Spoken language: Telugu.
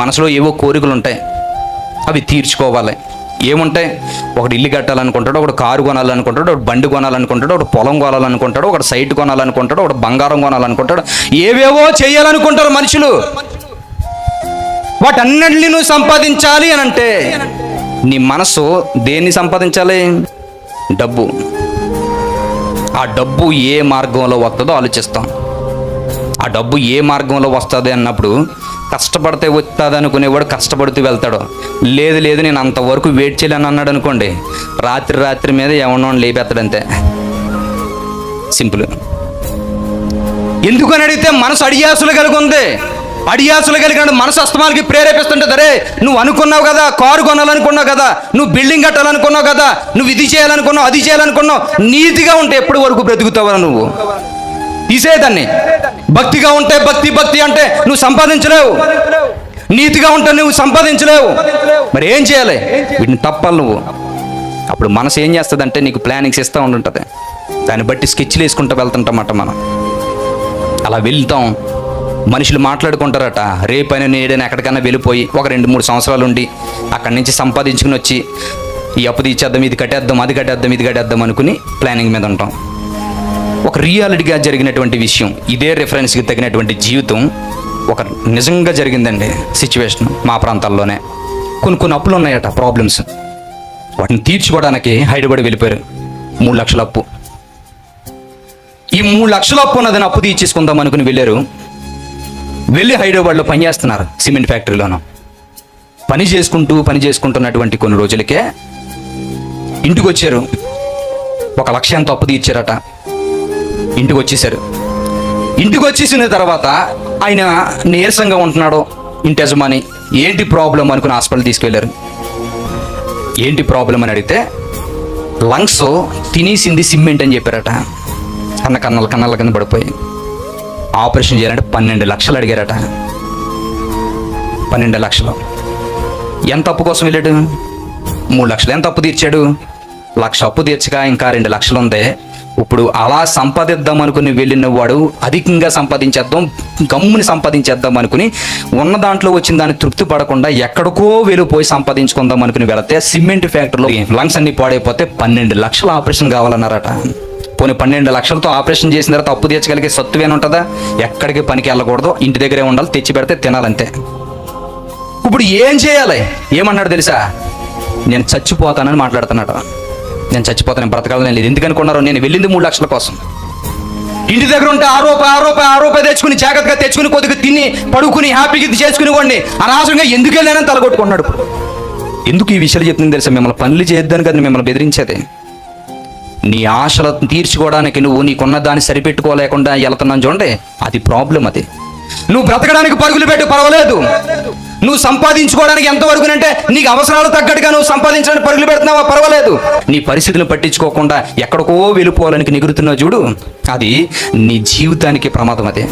మనసులో ఏవో కోరికలు ఉంటాయి అవి తీర్చుకోవాలి. ఏముంటాయి ఒకటి ఇల్లు కట్టాలనుకుంటాడు ఒకటి కారు కొనాలనుకుంటాడు ఒకటి బండి కొనాలనుకుంటాడు ఒకటి పొలం కొనాలనుకుంటాడు ఒకటి సైట్ కొనాలనుకుంటాడు ఒకటి బంగారం కొనాలనుకుంటాడు ఏవేవో చేయాలనుకుంటారు మనుషులు. వాటన్నిటిని నువ్వు సంపాదించాలి అని అంటే నీ మనసు దేన్ని సంపాదించాలి? డబ్బు. ఆ డబ్బు ఏ మార్గంలో వస్తుందో ఆలోచిస్తాం. ఆ డబ్బు ఏ మార్గంలో వస్తుంది అన్నప్పుడు కష్టపడితే వస్తుంది అనుకునేవాడు కష్టపడుతూ వెళ్తాడు. లేదు లేదు నేను అంతవరకు వెయిట్ చేయలేను అన్నాడు అనుకోండి. రాత్రి రాత్రి మీద ఎవరినో లేపేస్తాడు అంతే సింపుల్. ఎందుకని అడిగితే మనసు అడియాసులు కలిగి ఉంది. అడియాసులు కలిగిన మనసు అస్తమాలకి ప్రేరేపిస్తుంటుంది అరే నువ్వు అనుకున్నావు కదా కారు కొనాలనుకున్నావు కదా నువ్వు బిల్డింగ్ కట్టాలనుకున్నావు కదా నువ్వు ఇది చేయాలనుకున్నావు అది చేయాలనుకున్నావు నీతిగా ఉంటే ఎప్పటి వరకు బ్రతుకుతావా నువ్వు? తీసేదాన్ని భక్తిగా ఉంటే భక్తి భక్తి అంటే నువ్వు సంపాదించలేవు. నీతిగా ఉంటే నువ్వు సంపాదించలేవు. మరి ఏం చేయాలి? వీటిని తప్పాలి నువ్వు. అప్పుడు మనసు ఏం చేస్తుందంటే నీకు ప్లానింగ్స్ ఇస్తూ ఉంటుంటుంది దాన్ని బట్టి స్కెచ్లు వేసుకుంటూ వెళ్తుంటామట మనం. అలా వెళ్తాం. మనుషులు మాట్లాడుకుంటారట రేపైన నేడైనా ఎక్కడికైనా వెళ్ళిపోయి ఒక రెండు మూడు సంవత్సరాలు ఉండి అక్కడి నుంచి సంపాదించుకుని వచ్చి ఈ అప్పు తీర్చేద్దాం ఇది కట్టేద్దాం అది కట్టేద్దాం ఇది కట్టేద్దాం అనుకుని ప్లానింగ్ మీద ఉంటాం. ఒక రియాలిటీగా జరిగినటువంటి విషయం ఇదే రెఫరెన్స్కి తగినటువంటి జీవితం ఒక నిజంగా జరిగిందండి సిచ్యువేషన్ మా ప్రాంతాల్లోనే. కొన్ని కొన్ని అప్పులు ఉన్నాయట ప్రాబ్లమ్స్ వాటిని తీర్చుకోవడానికి హైదరాబాద్ వెళ్ళిపోయారు. మూడు లక్షల అప్పు. ఈ మూడు లక్షల అప్పు ఉన్నదని అప్పు తీర్చేసుకుందాం అనుకుని వెళ్ళారు. వెళ్ళి హైదరాబాద్లో పని చేస్తున్నారు సిమెంట్ ఫ్యాక్టరీలోనూ. పని చేసుకుంటూ పని చేసుకుంటున్నటువంటి కొన్ని రోజులకే ఇంటికి వచ్చారు ఒక లక్ష ఎంత అప్పు తీర్చారట. ఇంటికి వచ్చేసారు ఇంటికి వచ్చేసిన తర్వాత ఆయన నీరసంగా ఉంటున్నాడు ఇంటి యజమాని. ఏంటి ప్రాబ్లం అనుకుని హాస్పిటల్ తీసుకెళ్ళారు. ఏంటి ప్రాబ్లం అని అడిగితే లంగ్స్ తినేసింది సిమెంట్ అని చెప్పారట. అన్న కన్నల కన్నల కింద పడిపోయి. ఆపరేషన్ చేయాలంటే పన్నెండు లక్షలు అడిగారట. పన్నెండు లక్షలు. ఎంత అప్పు కోసం వెళ్ళాడు? మూడు లక్షలు. ఎంత అప్పు తీర్చాడు? లక్ష అప్పు తీర్చగా ఇంకా రెండు లక్షలు ఉంది. ఇప్పుడు అలా సంపాదిద్దాం అనుకుని వెళ్ళిన వాడు అధికంగా సంపాదించేద్దాం గమ్ముని సంపాదించేద్దాం అనుకుని ఉన్న దాంట్లో వచ్చిన దాన్ని తృప్తి పడకుండా ఎక్కడికో వెళ్ళిపోయి సంపాదించుకుందాం అనుకుని వెళితే సిమెంట్ ఫ్యాక్టరీలో లంగ్స్ అన్ని పాడైపోతే పన్నెండు లక్షల ఆపరేషన్ కావాలన్నారట. పోనీ పన్నెండు లక్షలతో ఆపరేషన్ చేసిన తర్వాత అప్పు తీర్చగలిగే సత్తువేన ఉంటుందా? ఎక్కడికి పనికి వెళ్ళకూడదు ఇంటి దగ్గరే ఉండాలి తెచ్చి పెడితే తినాలంతే. ఇప్పుడు ఏం చేయాలి? ఏమన్నాడు తెలుసా? నేను చచ్చిపోతానని మాట్లాడుతున్నాడు. నేను చచ్చిపోతాను బ్రతకాలని లేదు. ఎందుకనుకున్నారు నేను వెళ్ళింది మూడు లక్షల కోసం. ఇంటి దగ్గర ఉంటే ఆరోప ఆరోప ఆరోప తెచ్చుకుని జాగ్రత్తగా తెచ్చుకుని కొద్దిగా తిని పడుకుని హ్యాపీగా ఇది చేసుకుని వాడిని అనవసరంగా ఎందుకు వెళ్ళానని తలగొట్టుకున్నాడు ఎందుకు ఈ విషయాలు చెప్తుంది తెలుసా? మిమ్మల్ని పనులు చేయొద్దని కదా మిమ్మల్ని బెదిరించేది. నీ ఆశలు తీర్చుకోవడానికి నువ్వు నీకున్న దాన్ని సరిపెట్టుకోలేకుండా వెళ్తున్నాను చూడండి. అది ప్రాబ్లం అది. నువ్వు బ్రతకడానికి పరుగులు పెట్టు పర్వాలేదు. నువ్వు సంపాదించుకోవడానికి ఎంతవరకు అంటే నీకు అవసరాలు తగ్గట్టుగా నువ్వు సంపాదించడానికి పరుగులు పెడుతున్నావా? పర్వాలేదు. నీ పరిస్థితులను పట్టించుకోకుండా ఎక్కడికో వెళ్ళిపోవాలని నిగురుతున్నావు చూడు. అది నీ జీవితానికి ప్రమాదం అదే.